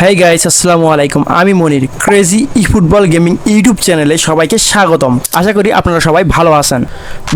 Hi guys আসসালামু আলাইকুম আমি Monir crazy E football gaming YouTube চ্যানেলে সবাইকে স্বাগতম। আশা করি আপনারা সবাই ভালো আছেন।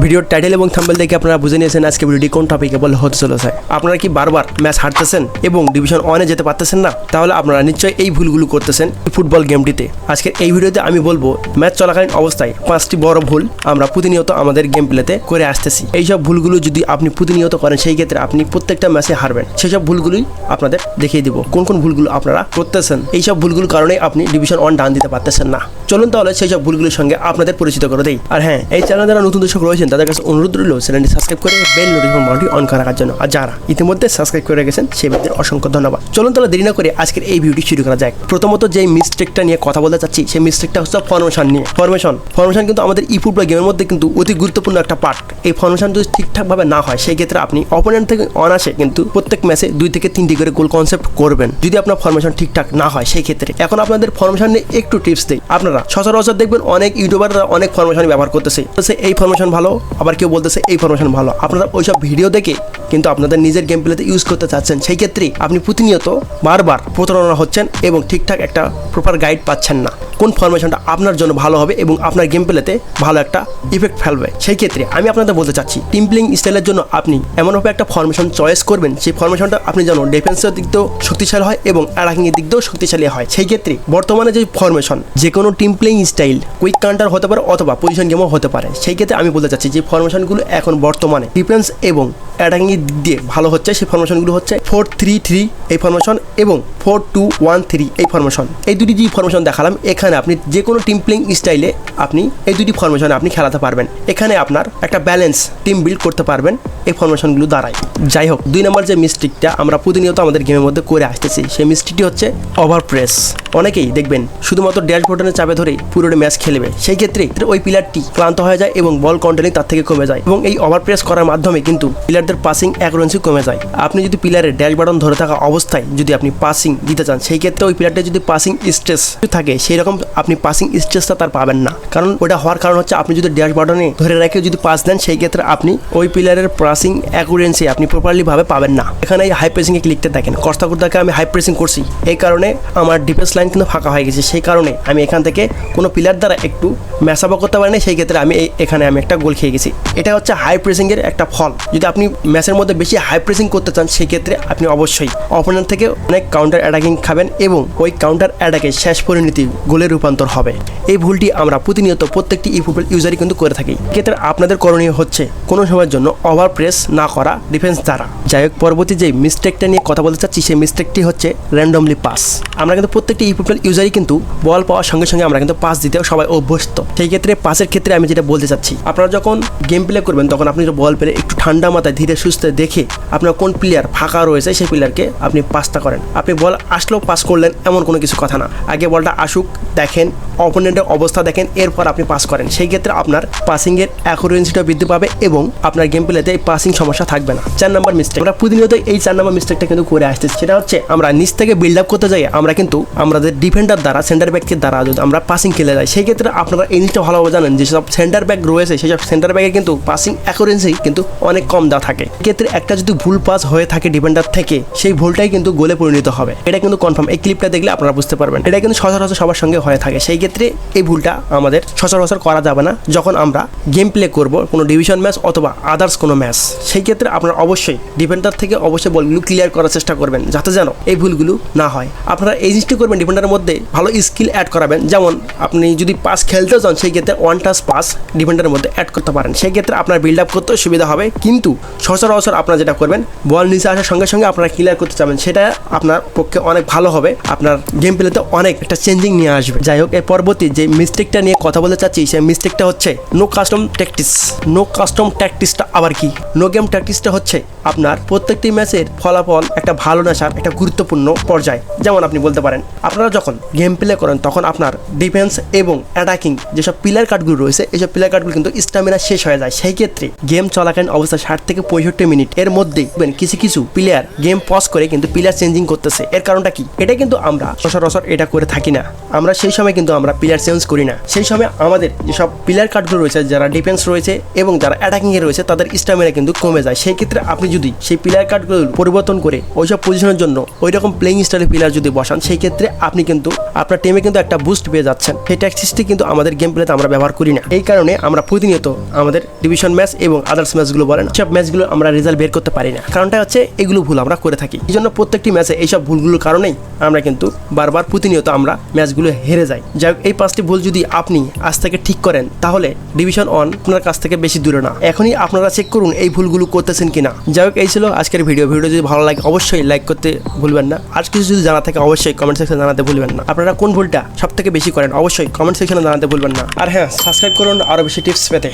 ভিডিওর টাইটেল এবং থাম্বেল দেখে আপনারা বুঝে নিয়েছেন আজকে ভিডিওটি কোন টপিকে বলে হতে চলেছে। আপনারা কি বারবার ম্যাচ হারতেছেন এবং ডিভিশন ওয়ানে যেতে পারতেছেন না? তাহলে আপনারা নিশ্চয়ই এই ভুলগুলো করতেছেন ফুটবল গেমটিতে আজকের এই ভিডিওতে আমি বলব ম্যাচ চলাকালীন অবস্থায় পাঁচটি বড় ভুল আমরা প্রতিনিয়ত আমাদের গেম প্লেতে করে আসতেছি। এইসব ভুলগুলো যদি আপনি প্রতিনিয়ত করেন, সেই ক্ষেত্রে আপনি প্রত্যেকটা ম্যাচে হারবেন। সেসব ভুলগুলোই আপনাদের দেখিয়ে দিব। কোন কোন ভুলগুলো আপনারা করতেছেন। এইসব ভুলগুলোর কারণে আপনি ডিভিশন ওয়ান ডান দিতে পারতেছেন না। চলুন তাহলে সেই সব ভুলগুলোর সঙ্গে আপনাদের পরিচিত করে দেই। আর হ্যাঁ এই চ্যানেল যারা নতুন দর্শক রয়েছেন, তাদের কাছে অনুরোধ রইল চ্যানেলটি সাবস্ক্রাইব করে বেল নোটিফিকেশন বাটনটি অন করে রাখার জন্য। আর যারা ইতিমধ্যে সাবস্ক্রাইব করে গেছেন ব্যক্তির অসংখ্য ধন্যবাদ। চলুন তাহলে দেরি না করে আজকের এই ভিডিওটি শুরু করা যাক। প্রথমত যে মিস্টেকটা নিয়ে কথা বলতে চাচ্ছি, সেই মিস্টেকটা হচ্ছে ফরমেশন নিয়ে। ফরমেশন ফরমেশন কিন্তু আমাদের ই ফুটবল গেমের মধ্যে কিন্তু অতি গুরুত্বপূর্ণ একটা পার্ট এই ফরমেশন যদি ঠিকঠাকভাবে না হয়, সেই ক্ষেত্রে আপনি অপোনেন্ট থেকে অনাসে কিন্তু প্রত্যেক ম্যাচে দুই থেকে তিনটি করে গোল কনসেপ্ট করবেন। যদি আপনার ফরমেশন ঠিকঠাক না হয়, সেই ক্ষেত্রে। এখন আপনাদের ফরমেশন নিয়ে একটু টিপস দিই। আপনারা সচরাচর দেখবেন অনেক ইউটিউবাররা অনেক ফরমেশন ব্যবহার করতেছে। এই ফরমেশন ভালো। আবার কেউ বলতেছে, এই ফরমেশন ভালো। আপনারা ওইসব ভিডিও দেখে কিন্তু আপনাদের নিজের গেম প্লেতে ইউজ করতে চাচ্ছেন। সেই ক্ষেত্রে আপনি প্রতিনিয়ত বারবার প্রতারণা হচ্ছেন এবং ঠিকঠাক একটা প্রপার গাইড পাচ্ছেন না। কোন ফরমেশনটা আপনার জন্য ভালো হবে এবং আপনার গেম প্লেতে ভালো একটা ইফেক্ট ফেলবে? সেই ক্ষেত্রে আমি আপনাদের বলতে চাচ্ছি টিম প্লেইং স্টাইলের জন্য আপনি এমনভাবে একটা ফরমেশন চয়েস করবেন, সেই ফরমেশনটা আপনি যেন ডিফেন্সের দিক দিয়েও শক্তিশালী হয় এবং অ্যাটাকিংয়ের দিক দিয়েও শক্তিশালী হয়। সেই ক্ষেত্রে বর্তমানে যে ফরমেশন যে কোনো team playing style quick counter হতে পারে অথবা পজিশন গেমও হতে পারে। সেই ক্ষেত্রে আমি বলতে চাচ্ছি যে ফরমেশনগুলো এখন বর্তমানে ডিফেন্স এবং অ্যাটাকিংয়ের দিক দিয়ে ভালো হচ্ছে, সেই ফরমেশনগুলো হচ্ছে ফোর থ্রি থ্রি এই ফরমেশন এবং ফোর টু ওয়ান থ্রি এই ফরমেশন এই দুটি যে ফরমেশন দেখালাম, এখানে আপনি যে কোনো টিম প্লেইং স্টাইলে আপনি এই দুটি ফরমেশনে আপনি খেলাতে পারবেন। এখানে আপনার একটা ব্যালেন্স টিম বিল্ড করতে পারবেন এই ফরমেশনগুলো দ্বারাই। যাই হোক দুই নম্বর যে মিস্টেকটা আমরা প্রতিনিয়ত আমাদের গেমের মধ্যে করে আসতেছি, সেই মিস্টেকটি হচ্ছে ওভার প্রেস অনেকেই দেখবেন শুধুমাত্র ড্যাশ বটনের চাপে ধরেই পুরোটা ম্যাচ খেলবে। সেই ক্ষেত্রে ওই প্লেয়ারটি ক্লান্ত হয়ে যায় এবং বল কন্ট্রোলিং তার থেকে কমে যায় এবং এই ওভার প্রেস করার মাধ্যমে কিন্তু প্লেয়ারদের পাসিং অ্যাকুরেন্সি কমে যায়। আপনি যদি প্লেয়ারের ড্যাশ বাটন ধরে থাকা অবস্থায় যদি আপনি পাসিং দিতে চান, সেই ক্ষেত্রে ওই প্লেয়ারটা যদি পাসিং স্ট্রেস থাকে, সেই রকম আপনি পাসিং স্ট্রেসটা তার পাবেন না। কারণ ওটা হওয়ার কারণ হচ্ছে আপনি যদি ড্যাশ বাটনে ধরে রেখে যদি পাস দেন, সেই ক্ষেত্রে আপনি ওই প্লেয়ারের পাসিং অ্যাকুরেন্সি আপনি প্রপারলি ভাবে পাবেন না। এখানে এই হাই প্রেসিংয়ে ক্লিকতে দেখেন। কস্তা কুর্তাকে আমি হাই প্রেসিং করছি। এই কারণে আমার ডিফেন্স লাইন কিন্তু ফাঁকা হয়ে গেছে। সেই কারণে আমি এখান থেকে কোনো পিলার দ্বারা একটু ম্যাসাপা করতে পারিনি। সেই ক্ষেত্রে আমি এখানে আমি একটা গোল খেয়ে গেছি। এটা হচ্ছে হাই প্রেসিংয়ের একটা ফল। যদি আপনি ম্যাচের মধ্যে বেশি হাই প্রেসিং করতে চান, সেই ক্ষেত্রে আপনি অবশ্যই অপোনেন্ট থেকে অনেক কাউন্টার অ্যাটাকিং খাবেন এবং ওই কাউন্টার অ্যাটাকে শেষ পরিণতি গোলে রূপান্তর হবে। এই ভুলটি আমরা প্রতিনিয়ত প্রত্যেকটি ই ইউজারই কিন্তু করে থাকি। ক্ষেত্রে আপনাদের করণীয় হচ্ছে কোনো সময়ের জন্য ওভার প্রেস না করা ডিফেন্স দ্বারা। যাই হোক, পরবর্তী যে মিস্টেকটা নিয়ে কথা বলতে চাচ্ছি, সেই মিস্টেকটি হচ্ছে র্যান্ডমলি পাস আমরা কিন্তু প্রত্যেকটি ই ইউজারই কিন্তু বল পাওয়ার সঙ্গে সঙ্গে আমরা কিন্তু পাস দিতে সবাই অভ্যস্ত। সেই ক্ষেত্রে পাসের ক্ষেত্রে আমি যেটা বলতে চাচ্ছি, আপনারা যখন গেম প্লে করবেন, তখন আপনি বল পেলে একটু ঠান্ডা মাথায় ধীরে সুস্থে দেখে আপনার কোন প্লেয়ার ফাঁকা রয়েছে, সেই প্লেয়ারকে আপনি পাসটা করেন। আপনি বল আসলেও পাস করলেন, এমন কোনো কিছু কথা না। আগে বলটা আসুক দেখেন অপোনেন্টের অবস্থা দেখেন, এরপর আপনি পাস করেন। সেই ক্ষেত্রে আপনার পাসিংয়ের অ্যাকুরেন্সিটা বৃদ্ধি পাবে এবং আপনার গেম প্লেতে এই পাসিং সমস্যা থাকবে না। চার নম্বর মিস্টেক আমরা প্রতিনিয়ত এই চার নম্বর মিস্টেকটা কিন্তু করে আসতেছি। সেটা হচ্ছে, আমরা নিচ থেকে বিল্ড আপ করতে যাই, আমরা কিন্তু আমাদের ডিফেন্ডার দ্বারা সেন্টার ব্যাকের দ্বারা যদি আমরা পাসিং খেলে যাই, সেই ক্ষেত্রে আপনারা এই জিনিসটা ভালোভাবে জানেন যে সব সেন্টার ব্যাক রয়েছে, সেই সব সেন্টার ব্যাকে কিন্তু পাসিং অ্যাকুরেন্সি কিন্তু অনেক কম দেওয়া থাকে। ক্ষেত্রে একটা যদি ভুল পাস হয়ে থাকে ডিফেন্ডার থেকে, সেই ভুলটাই কিন্তু গোলে পরিণত হবে। এটা কিন্তু কনফার্ম এই ক্লিপটা দেখলে আপনারা বুঝতে পারবেন। এটা কিন্তু সচরাচর সবার সঙ্গে হয়ে থাকে। সেই ক্ষেত্রে এই ভুলটা আমাদের সচরাচর করা যাবে না। যখন আমরা গেম প্লে করব, কোনো ডিভিশন ম্যাচ অথবা আদার্স কোনো ম্যাচ সেই ক্ষেত্রে আপনারা অবশ্যই ডিফেন্ডার থেকে অবশ্যই বলগুলো ক্লিয়ার করার চেষ্টা করবেন, যাতে যেন এই ভুলগুলো না হয়। আপনারা এই জিনিসটি করবেন ডিফেন্ডারের মধ্যে ভালো স্কিল অ্যাড করাবেন। যেমন আপনি যদি পাস খেলতে চান, সেই ক্ষেত্রে ওয়ান টাচ পাস ডিফেন্ডারের মধ্যে অ্যাড করতে পারেন। সেই ক্ষেত্রে আপনার বিল্ড আপ করতেও সুবিধা হবে। কিন্তু সচরাচর আপনারা যেটা করবেন বল নিচে আসার সঙ্গে সঙ্গে আপনারা ক্লিয়ার করতে চাবেন সেটা আপনার পক্ষে অনেক ভালো হবে। আপনার গেম প্লেতে অনেক একটা চেঞ্জিং নিয়ে আসবে। যাই হোক, এর পরবর্তী যে মিস্টেকটা নিয়ে কথা বলতে চাচ্ছি, সেই মিস্টেকটা হচ্ছে no custom tactics no custom ট্যাকটিসটা আবার কি? নো গেম ট্যাকটিসটা হচ্ছে আপনার প্রত্যেকটি ম্যাচের ফলাফল একটা ভালো নেশার একটা গুরুত্বপূর্ণ পর্যায়। যেমন আপনি বলতে পারেন, আপনারা যখন গেম প্লে করেন, তখন আপনার ডিফেন্স এবং অ্যাটাকিং যেসব প্লেয়ার কার্ডগুলো রয়েছে এইসব প্লেয়ার কার্ডগুলো কিন্তু স্টামিনা শেষ হয়ে যায়। সেই ক্ষেত্রে গেম চলাকালীন অবস্থা ষাট থেকে পঁয়ষট্টি মিনিট এর মধ্যে দেখবেন কিছু কিছু প্লেয়ার গেম পজ করে কিন্তু প্লেয়ার চেঞ্জিং করতেছে। এর কারণটা কি? এটা কিন্তু আমরা সচরাচর এটা করে থাকি না। আমরা সেই সময় কিন্তু আমরা প্লেয়ার চেঞ্জ করি না। সেই সময় আমাদের যেসব প্লেয়ার কার্ডগুলো রয়েছে, যারা ডিফেন্স রয়েছে এবং যারা অ্যাটাকিংয়ে রয়েছে, তাদের স্টামিনা কিন্তু কমে যায়। সেই ক্ষেত্রে আপনি যদি সেই প্লেয়ার কার্ডগুলো পরিবর্তন করে ওইসব পজিশনের জন্য ওই রকম প্লেইং স্টাইলের প্লেয়ার যদি বসান, সেই ক্ষেত্রে আপনি কিন্তু, আপনার টিমে কিন্তু একটা বুস্ট পেয়ে যাচ্ছেন। সেই ট্যাক্সিসটি কিন্তু আমাদের গেম প্লেতে আমরা ব্যবহার করি না। এই কারণে আমরা প্রতিনিয়ত আমাদের ডিভিশন ম্যাচ এবং আদার্স ম্যাচগুলো বলেন, সব ম্যাচগুলো আমরা রেজাল্ট বের করতে পারি না। কারণটা হচ্ছে এগুলো ভুল আমরা করে থাকি। এই জন্য প্রত্যেকটি ম্যাচে এইসব ভুলগুলোর কারণেই আমরা কিন্তু বারবার প্রতিনিয়ত আমরা ম্যাচগুলো হেরে যাই। যাই এই পাঁচটি ভুল যদি আপনি আজ থেকে ঠিক করেন, তাহলে ডিভিশন ওয়ান আপনার কাছ থেকে বেশি দূরে না। এখনই আপনারা চেক করুন এই ভুলগুলো করতেছেন কিনা। যাই হোক, এই ছিল আজকের ভিডিও ভিডিও যদি ভালো লাগে, অবশ্যই লাইক করতে ভুলবেন না। আর কিছু যদি জানা থাকে, অবশ্যই কমেন্ট সেকশনে জানাতে ভুলবেন না। আপনারা কোন ভুলটা সব থেকে বেশি করেন, অবশ্যই কমেন্ট সেকশনে জানাতে ভুলবেন না। আর হ্যাঁ সাবস্ক্রাইব করুন আরও বেশি টিপস পেতে।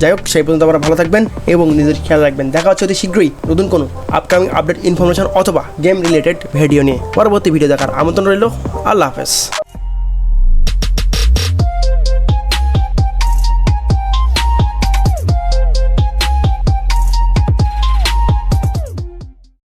যাই হোক, সেই পর্যন্ত আপনারা ভালো থাকবেন এবং নিজের খেয়াল রাখবেন। দেখা হচ্ছে অতি শীঘ্রই নতুন কোনো আপকামিং আপডেট ইনফরমেশন অথবা গেম রিলেটেড ভিডিও নিয়ে। পরবর্তী ভিডিও দেখার আমন্ত্রণ রইল। আল্লাহ হাফেজ।